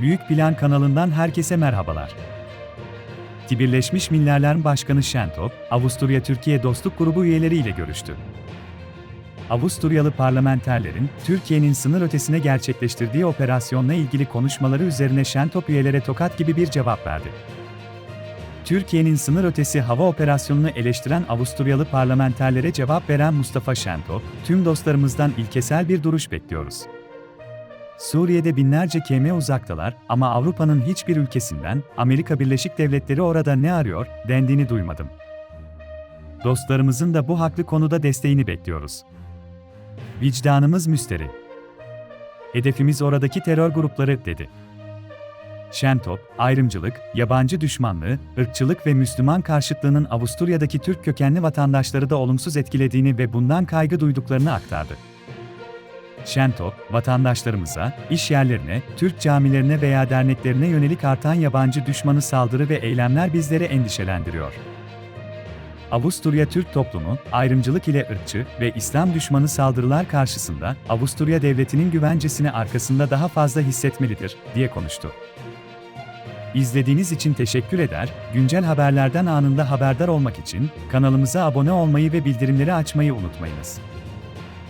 Büyük Plan kanalından herkese merhabalar. Birleşmiş Milletler Başkanı Şentop, Avusturya Türkiye Dostluk Grubu üyeleriyle görüştü. Avusturyalı parlamenterlerin Türkiye'nin sınır ötesine gerçekleştirdiği operasyonla ilgili konuşmaları üzerine Şentop üyelere tokat gibi bir cevap verdi. Türkiye'nin sınır ötesi hava operasyonunu eleştiren Avusturyalı parlamenterlere cevap veren Mustafa Şentop, tüm dostlarımızdan ilkesel bir duruş bekliyoruz. Suriye'de binlerce km uzaktalar ama Avrupa'nın hiçbir ülkesinden Amerika Birleşik Devletleri orada ne arıyor dendiğini duymadım. Dostlarımızın da bu haklı konuda desteğini bekliyoruz. Vicdanımız müsteri. Hedefimiz oradaki terör grupları dedi. Şentop, ayrımcılık, yabancı düşmanlığı, ırkçılık ve Müslüman karşıtlığının Avusturya'daki Türk kökenli vatandaşları da olumsuz etkilediğini ve bundan kaygı duyduklarını aktardı. Şentop, vatandaşlarımıza, iş yerlerine, Türk camilerine veya derneklerine yönelik artan yabancı düşmanı saldırı ve eylemler bizleri endişelendiriyor. Avusturya Türk toplumu, ayrımcılık ile ırkçı ve İslam düşmanı saldırılar karşısında Avusturya devletinin güvencesini arkasında daha fazla hissetmelidir, diye konuştu. İzlediğiniz için teşekkür eder, güncel haberlerden anında haberdar olmak için kanalımıza abone olmayı ve bildirimleri açmayı unutmayınız.